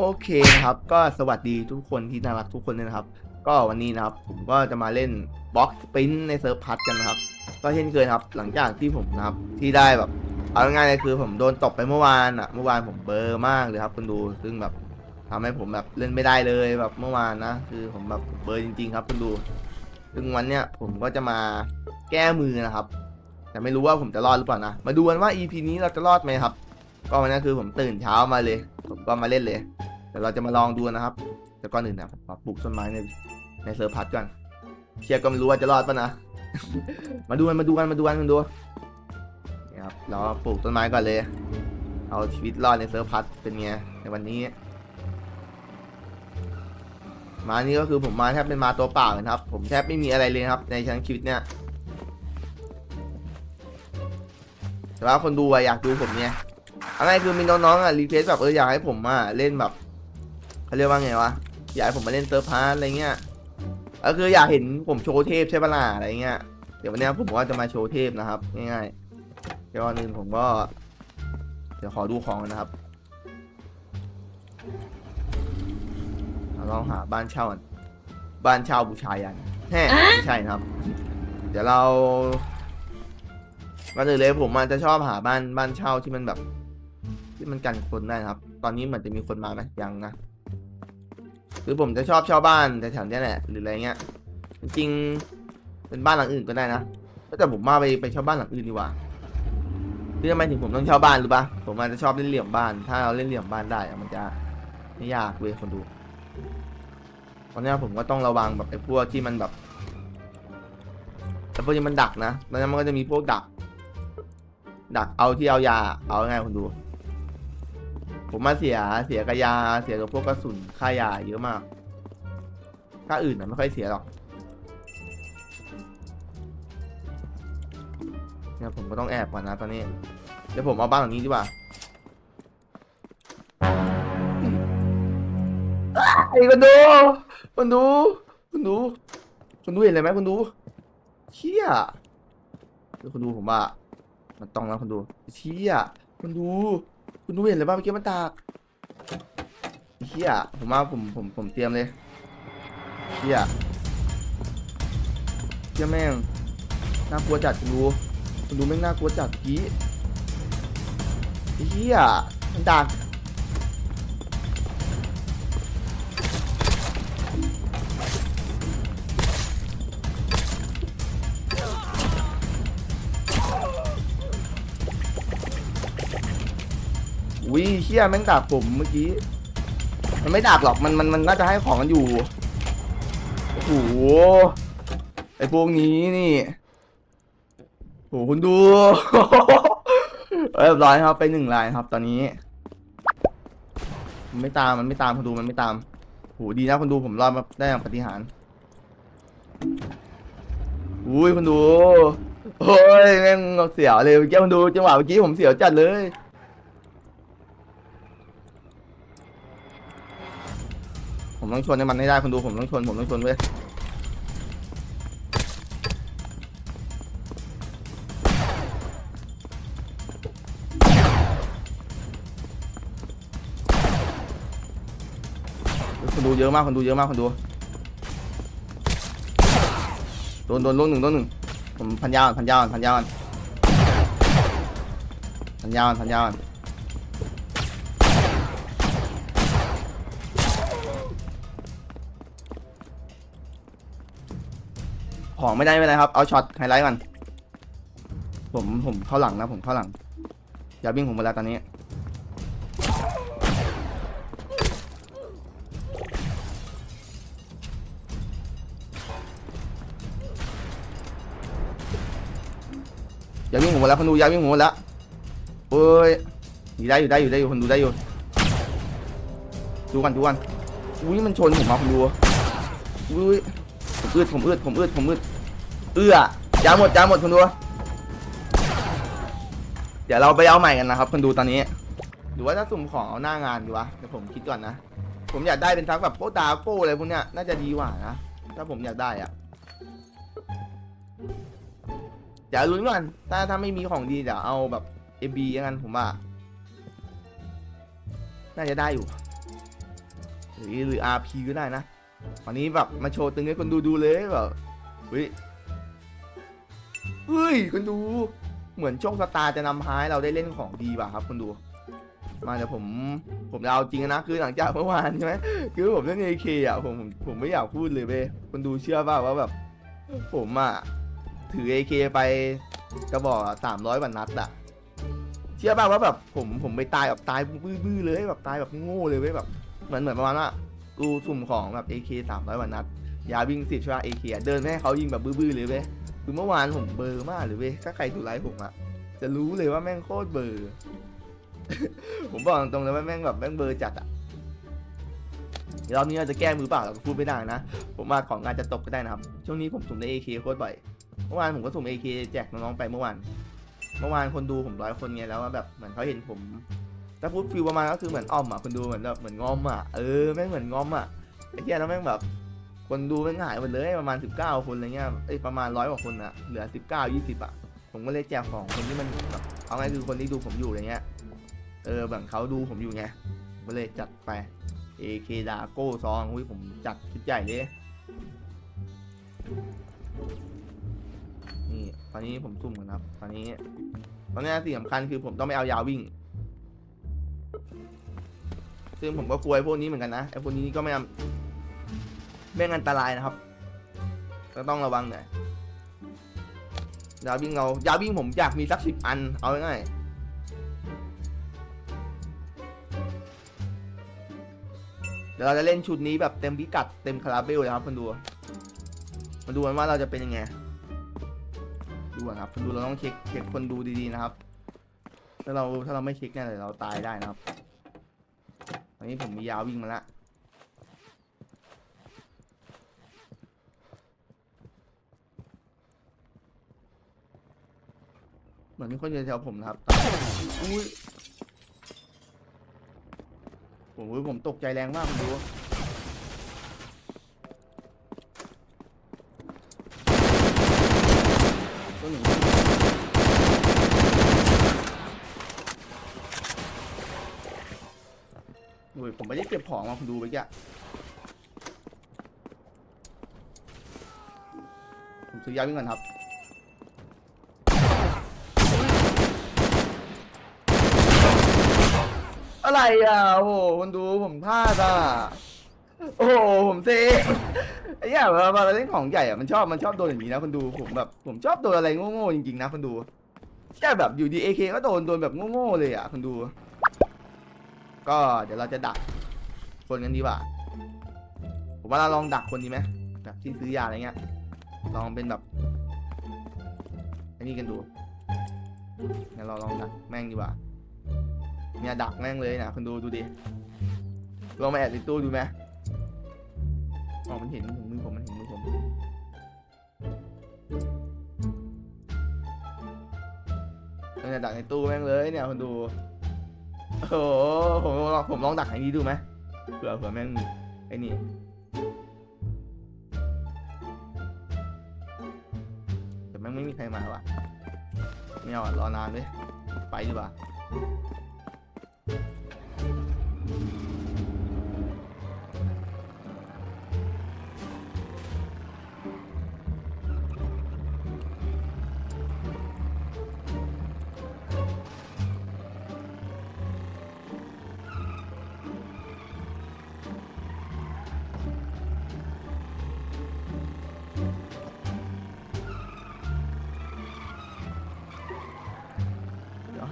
โอเคนะครับ ก็สวัสดีทุกคนที่น่ารักทุกคนเลยนะครับ ก็วันนี้นะครับ ผมก็จะมาเล่นบล็อกสปินในเซิร์ฟพัทกันนะครับ ก็เช่นเคยครับ หลังจากที่ผมนะครับที่ได้แบบ เอาง่ายๆเลยคือผมโดนตบไปเมื่อวานอะเมื่อวานผมเบอร์มากเลยครับคุณดูซึ่งแบบทำให้ผมแบบเล่นไม่ได้เลยแบบเมื่อวานนะ คือผมแบบเบอร์จริง ๆ ครับคุณดูซึ่งวันเนี้ยผมก็จะมาแก้มือนะครับ แต่ไม่รู้ว่าผมจะรอดหรือเปล่านะมาดูกันว่า EP นี้เราจะรอดไหมครับ ก็วันนี้คือผมตื่นเช้ามาเลย ผมก็มาเล่นเลยเดี๋ยวเราจะมาลองดูนะครับ แต่ก่อนอื่นนะผมมาปลูกต้นไม้ในในเซิร์ฟพัดก่อนเชียร์ก็ไม่รู้ว่าจะรอดปะนะ มาดูกันมาดูกันมาดูกันมาดูนี่ครับเราปลูกต้นไม้ก่อนเลย เอาชีวิตรอดในเซิร์ฟพัดเป็นไงในวันนี้ มานี่ก็คือผมมาแทบเป็นมาตัวเปล่าเลยครับ ผมแทบไม่มีอะไรเลยครับ ในชั้นชีวิตเนี่ยแต่ว่าคนดูอะอยากดูผมเนี่ย อะไรคือมีน้องๆอะรีเควสแบบเอออยากให้ผมอะเล่นแบบเขาเรียกว่าไงวะอยากให้ผมมาเล่นเซิร์ฟพาร์ทอะไรเงี้ยก็คืออยากเห็นผมโชว์เทพใช่ปะล่ะอะไรเงี้ยเดี๋ยววันเนี้ยผมก็จะมาโชว์เทพนะครับง่ายๆเดี๋ยวก่อนอื่นผมก็ เดี๋ยวขอดูของก่อนนะครับเราลองหาบ้านเช่าก่อนบ้านเช่าบูชายันแฮ่ไม่ใช่นะครับ เดี๋ยวเรามาเลยเลยผมอาจจะชอบหาบ้านบ้านเช่าที่มันแบบ ที่มันกันคนได้นะครับ ตอนนี้เหมือนจะมีคนมาไหมยังนะคือผมจะชอบเช่าบ้านแถวๆนี้แหละหรืออะไรเงี้ย จริงๆเป็นบ้านหลังอื่นก็ได้นะแต่ผมมาไปไปเช่าบ้านหลังอื่นดีกว่าคือทำไมถึงผมต้องเช่าบ้านหรู้ปะผมอาจจะชอบเล่นเหลี่ยมบ้าน ถ้าเราเล่นเหลี่ยมบ้านได้อะมันจะไม่ยากเว้ยคนดูตอนนี้ผมก็ต้องระวังแบบไอ้พวกที่มันแบบไอ้พวกที่มันดักนะแล้วมันก็จะมีพวกดัก ดักเอาที่เอายา เอาง่ายคนดู ผมมาเสียเสียกับยาเสียกับพวกกระสุนค่ายาเยอะมากค่าอื่นนะไม่ค่อยเสียหรอกเนี่ยผมก็ต้องแอบก่อนนะตอนนี้ เดี๋ยวผมเอาบ้านหลังนี้ดีกว่าไอ้คนดูคนดูคนดูคนดูเห็นเลยไหมคนดูเชี่ยคนดูผมว่า มันต้องแล้วคนดูเชี่ยคนดู คุณดูเห็นเลยป่ะเมื่อกี้มันตากเฮียผมว่าผมผมผมเตรียมเลยเฮียเฮียแม่งน่ากลัวจัดคุณดูคุณดูแม่งน่ากลัวจัดกี้เฮียมันตาก วิเชี่ยแม่งดักผมเมื่อกี้ มันไม่ดักหรอกมันมันมันน่าจะให้ของกันอยู่ โอ้โห ไอพวกนี้นี่โหคุณดู เรียบร้อยครับไปหนึ่งลายครับ ตอนนี้มันไม่ตามมันไม่ตามคุณดูมันไม่ตามโหดีนะคุณดูผมรอดมาได้อย่างปาฏิหารย์อุ้ยคุณดูโอ้ยแม่งเสียวเลยเมื่อกี้คุณดูจังหวะเมื่อกี้ผมเสียวจัดเลย ผมต้องชนให้มันให้ได้คุณดูผมต้องชนผมต้องชนเว้ยคนดูเยอะมากคนดูเยอะมากคนดูโดนโดนลูกหนึ่งลูกหนึ่งผมพันยาวพันยาวพันยาวพันยาวพันยาว ของไม่ได้ไม่เป็นไรครับ เอาช็อตไฮไลท์ก่อน ผมผมเข้าหลังนะ ผมเข้าหลัง อย่าวิ่งผมหมดแล้วตอนนี้ อย่าวิ่งหัวแล้วคนดูอย่าวิ่งหัวแล้วโอ้ยอยู่ได้อยู่ได้อยู่ได้อยู่คนดูได้อยู่ ดูกันดูกันอุ้ยมันชนผมมาคนดูอุ้ย ผมอืดผมอืดผมอืดผมอืดเอื้อยาหมดยาหมดคนดู เดี๋ยวเราไปเอาใหม่กันนะครับคนดูตอนนี้ หรือว่าถ้าสุ่มของเอาหน้างานดีวะเดี๋ยวผมคิดก่อนนะ ผมอยากได้เป็นทักแบบโปตาโก้อะไรพวกเนี้ยน่าจะดีกว่านะ ถ้าผมอยากได้อะเดี๋ยวลุ้นก่อน ถ้าถ้าไม่มีของดีเดี๋ยวเอาแบบ AB ยังกันผมว่า น่าจะได้อยู่ หรือหรือ RP ก็ได้นะ วันนี้แบบมาโชว์ตึงให้คนดูดูเลยแบบเฮ้ยเฮ้ยคนดู เหมือนโชคชะตาจะนำพาให้เราได้เล่นของดีป่ะครับคนดู มาเดี๋ยวผมผมจะเอาจริงนะคือหลังจากเมื่อวานใช่ไหมคือผมเล่น AK อะผมผมผมไม่อยากพูดเลยเว้ยคนดูเชื่อป่ะว่าแบบ ผมอะถือ AK ไปกระบอกสามร้อยกว่านัดอะเชื่อป่ะว่าแบบผมผมไปตายแบบตายบื้อๆเลยแบบตายแบบโง่เลยเว้ยแบบเหมือนเหมือนประมาณว่า กูสุ่มของแบบ AK สามร้อยกว่านัด ยาวิ่งสิบใช่ป่ะ AK เดินไปให้เขายิงแบบบื้อๆเลยเว้ยคือเมื่อวานผมเบอร์มากเลยเว้ยถ้าใครดูไลฟ์ผมอะจะรู้เลยว่าแม่งโคตรเบอร์ ผมบอกตรงเลยว่าแม่งแบบแม่งเบอร์จัดอะเรอบนี้เราจะแก้มือเปล่าเราก็พูดไม่ได้นะ ผมว่าของงานจะตกก็ได้นะครับ ช่วงนี้ผมสุ่มได้ AK โคตรบ่อย เมื่อวานผมก็สุ่ม AK แจกน้องๆไปเมื่อวาน เมื่อวานคนดูผมร้อยคนไงแล้วว่าแบบเหมือนเขาเห็นผม ถ้าพูดฟิลประมาณก็คือเหมือนอ้อมอะคนดูเหมือนแบบเหมือนงอมอะเออแม่งเหมือนงอมอะไอ้เหี้ยแล้วแม่งแบบคนดูแม่งหายหมดเลยประมาณ 19 คนอะไรเงี้ยเอ้ประมาณร้อยกว่าคนอะเหลือ 19 20อะผมก็เลยแจกของคนที่มันแบบเอาไงคือคนที่ดูผมอยู่อะไรเงี้ยเออแบบเขาดูผมอยู่ไงมก็เลยจัดไป AK ดาโก้ซองอุ้ยผมจัดชุดใหญ่เลยนี่ตอนนี้ผมซุ่มกันครับ ตอนนี้ ตอนนี้สิ่งสำคัญคือผมต้องไม่เอายาววิ่ง ซึ่งผมก็กลัวไอ้พวกนี้เหมือนกันนะไอ้พวกนี้ก็ไม่ไม่งอันตรายนะครับ ก็ต้องระวังหน่อยยาวิ่งเรายาวิ่งผมอยากมีสักสิบอัน เอาง่ายเดี๋ยวเราจะเล่นชุดนี้แบบเต็มพิกัดเต็มคาราเบลเลยครับคนดูมาดูกันว่าเราจะเป็นยังไง ดูก่อนครับคนดูเราต้องเช็คเช็คคนดูดีๆนะครับ ถ้าเราถ้าเราไม่เช็คเนี่ยเดี๋ยวเราตายได้นะครับ ตอนนี้ผมมียาววิ่งมาละเหมือนมีคนอยู่แถวผมนะครับอุ้ยผมอุ้ยผมตกใจแรงมากคุณดูตัวหนึ่ง โอ้ยผมไม่ได้เก็บ ของมาคุณดูไปแกผมซื้อยาวิ่งก่อนครับอะไรอะโอ้โหคนดูผมพลาดอะโอ้โหผมเซไอ้เหี้ยเวลาเราเล่นของใหญ่อะมันชอบมันชอบโดนอย่างนี้นะคนดูผมแบบผมชอบโดนอะไรโง่ๆจริงๆนะคนดูแค่แบบอยู่ดีเอเคก็โดนโดนแบบโง่ๆเลยอะคนดู ก็เดี๋ยวเราจะดัก คนกันดีกว่า ผมว่าเราลองดักคนดีไหมแบบที่ซื้อยาอะไรเงี้ย ลองเป็นแบบอันนี้กันดูเดี๋ยเราลองดักแม่งดีกว่าเนี่ยดักแม่งเลยนะคนดูดูดิลองมาแอบในตู้ดูไหมอ๋อมันเห็นมือผมมันเห็นมือผมเนี่ยดักในตู้แม่งเลยเนี่ยคนดูโอ้โหผมลองผมลองดักไอ้นี้ดูไหม เผื่อเผื่อแม่งไอ้นี่แต่แม่งไม่มีใครมาว่ะไม่เอาอะรอนานเลยไปดีกว่า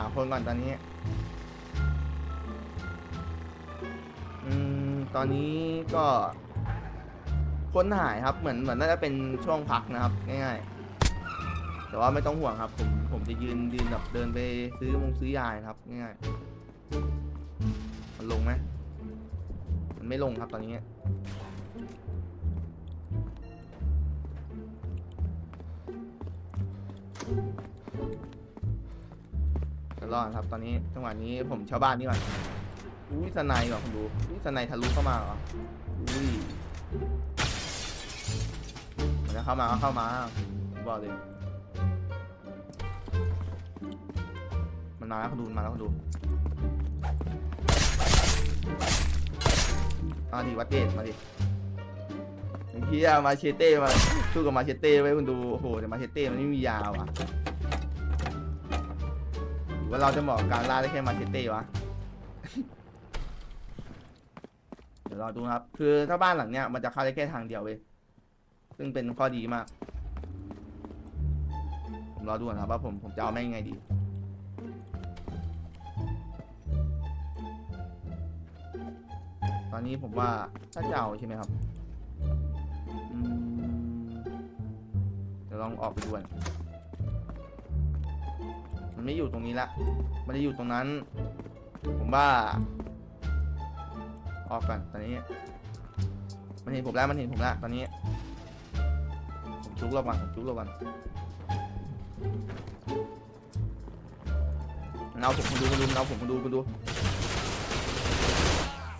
าคนก่อนตอนนี้ อืม ตอนนี้ก็ คนหายครับ เหมือนเหมือนน่าจะเป็นช่วงพักนะครับ ง่ายๆ แต่ว่าไม่ต้องห่วงครับ ผมผมจะยืนยืนแบบเดินไปซื้อมงซื้อยายครับ ง่ายๆ มันลงไหมมันไม่ลงครับตอนนี้ ยวรอดครับ ตอนนี้จังหวะนี้ผมชาวบ้านนี่ก่อนอุ้ยสไนด์ว่ะคุณดูอุ้ยสไนทะลุเข้ามาเหรออุ้ยมันจะเข้ามาก็เข้ามาผมบอกเลยมันมาแล้วคุณดูมันมาแล้วคุณดูเอาดิวัดเดทมาดิไอ้เฮียมาเชเต้มาสู้กับมาเชเต้ไว้คุณดูโอ้โหแต่มาเชเต้มันไม่มียาวอะ ว่าเราจะเหมาะกับการล่าได้แค่มาเชเต้วะ เดี๋ยวรอดูนะครับ คือถ้าบ้านหลังเนี้ยมันจะเข้าได้แค่ทางเดียวเว้ยซึ่งเป็นข้อดีมาก ผมรอดูก่อนครับว่าผมผมจะเอาแม่งยังไงดี ตอนนี้ผมว่าถ้าจะเอาใช่ไหมครับอืมเดี๋ยวลองออกไปดูก่อน มันไม่อยู่ตรงนี้ละ มันจะอยู่ตรงนั้น ผมว่า ออกก่อนตอนนี้ มันเห็นผมแล้ว มันเห็นผมแล้วตอนนี้ ผมชุกระวังผมชุกระวังมันเอาผมมาดูมาดูเอาผมมาดูมาดู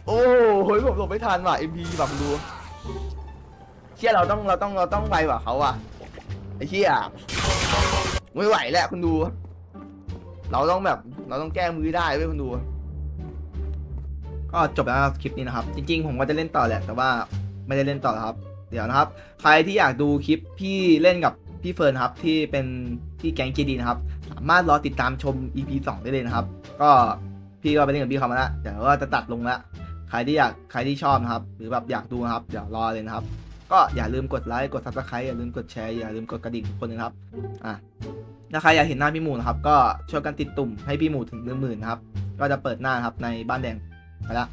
โอ้โหผมหลบไม่ทันว่ะ MP แบบดูเชี่ยเราต้องเราต้องเราต้องไวกว่าเขาอะไอ้เชี่ยไม่ไหวแล้วคุณดู เราต้องแบบ เราต้องแก้มือได้เว้ยคุณดู ก็จบแล้วคลิปนี้นะครับ จริง ๆ ผมก็จะเล่นต่อแหละแต่ว่าไม่ได้เล่นต่อแล้วครับ เดี๋ยวนะครับ ใครที่อยากดูคลิปพี่เล่นกับพี่เฟิร์นครับที่เป็นที่แก๊งจีดีนะครับ สามารถรอติดตามชม EP 2 ได้เลยนะครับ ก็พี่ก็ไปเล่นกับพี่เขามาแล้วเดี๋ยวก็จะตัดลงล้วใครที่อยากใครที่ชอบนะครับ หรือแบบอยากดูนะครับเดี๋ยวรอเลยนะครับ ก็อย่าลืมกดไลค์กด subscribe อย่าลืมกดแชร์อย่าลืมกดกระดิ่งทุกคนนะครับอะ ถ้าใครอยากเห็นหน้าพี่หมูนะครับ ก็ช่วยกันติดตุ่มให้พี่หมูถึงหนึ่งหมื่นนะครับ ก็จะเปิดหน้าครับในบ้านแดงไปละ